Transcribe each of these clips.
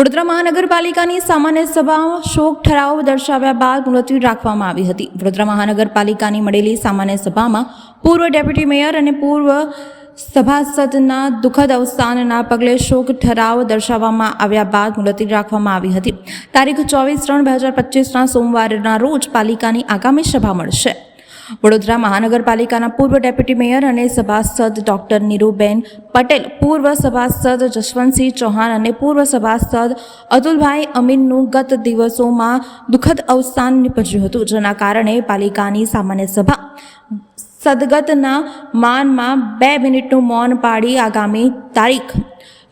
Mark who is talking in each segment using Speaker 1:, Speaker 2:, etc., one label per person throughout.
Speaker 1: વડોદરા મહાનગરપાલિકાની સામાન્ય સભા શોક ઠરાવ દર્શાવ્યા બાદ મુલતવી રાખવામાં આવી હતી. વડોદરા મહાનગરપાલિકાની મળેલી સામાન્ય સભામાં પૂર્વ ડેપ્યુટી મેયર અને પૂર્વ સભાસદના દુઃખદ અવસાનના પગલે શોક ઠરાવ દર્શાવવામાં આવ્યા બાદ મુલતવી રાખવામાં આવી હતી. તારીખ ચોવીસ ત્રણ બે હજાર પચીસના સોમવારના રોજ પાલિકાની આગામી સભા મળશે. વડોદરા મહાનગરપાલિકાના પૂર્વ ડેપ્યુટી મેયર અને સભાસદ ડોક્ટર નીરુબેન પટેલ, પૂર્વ સભાસદ જશવંતસિંહ ચૌહાણ અને પૂર્વ સભાસદ અતુલભાઈ અમીનનું ગત દિવસોમાં દુઃખદ અવસાન નીપજ્યું હતું, જેના કારણે પાલિકાની સામાન્ય સભા સદગતના માનમાં બે મિનિટનું મૌન પાડી આગામી તારીખ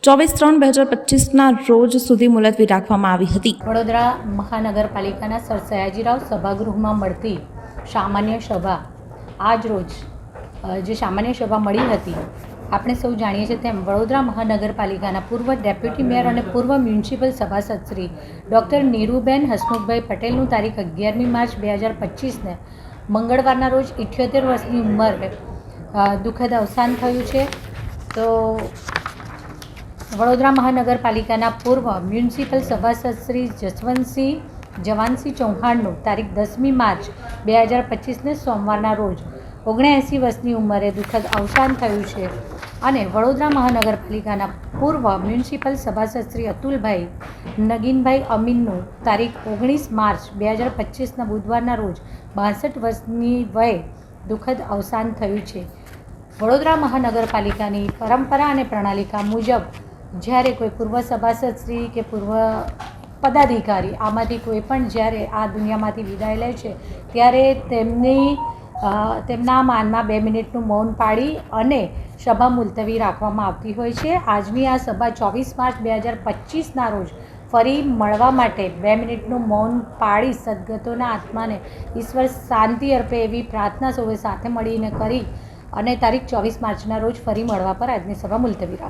Speaker 1: ચોવીસ ત્રણ બે હજાર પચીસના રોજ સુધી મુલતવી રાખવામાં આવી હતી.
Speaker 2: વડોદરા મહાનગરપાલિકાના સર સયાજીરાવ સભાગૃહમાં મળતી સામાન્ય સભા. આજ રોજ જે સામાન્ય સભા મળી હતી, આપણે સૌ જાણીએ છીએ તેમ વડોદરા મહાનગરપાલિકાના પૂર્વ ડેપ્યુટી મેયર અને પૂર્વ મ્યુનિસિપલ સભાસદ શ્રી ડૉક્ટર નીરુબેન હસમુખભાઈ પટેલનું તારીખ અગિયારમી માર્ચ બે હજાર પચીસને મંગળવારના રોજ ઇઠ્યોતેર વર્ષની ઉંમરે દુઃખદ અવસાન થયું છે. તો વડોદરા મહાનગરપાલિકાના પૂર્વ મ્યુનિસિપલ સભાસદ શ્રી જસવંતસિંહ જવાનસિંહ ચૌહાણનું તારીખ દસમી માર્ચ બે હજાર પચીસને સોમવારના રોજ ઓગણએંસી વર્ષની ઉંમરે દુઃખદ અવસાન થયું છે અને વડોદરા મહાનગરપાલિકાના પૂર્વ મ્યુનિસિપલ સભાસદ શ્રી અતુલભાઈ નગીનભાઈ અમીનનું તારીખ ઓગણીસ માર્ચ બે હજાર પચીસના બુધવારના રોજ બાસઠ વર્ષની વયે દુઃખદ અવસાન થયું છે. વડોદરા મહાનગરપાલિકાની પરંપરા અને પ્રણાલિકા મુજબ જ્યારે કોઈ પૂર્વ સભાસદ શ્રી કે પૂર્વ પદાધિકારી, આમાંથી કોઈ પણ જ્યારે આ દુનિયામાંથી વિદાય લે છે, ત્યારે તેમની તેમના માનમાં બે મિનિટનું મૌન પાડી અને સભા મુલતવી રાખવામાં આવતી હોય છે. આજની આ સભા ચોવીસ માર્ચ બે હજાર પચીસના રોજ ફરી મળવા માટે બે મિનિટનું મૌન પાડી સદગતોના આત્માને ઈશ્વર શાંતિ અર્પે એવી પ્રાર્થના સૌએ સાથે મળીને કરી અને તારીખ ચોવીસ માર્ચના રોજ ફરી મળવા પર આજની સભા મુલતવી રાખી.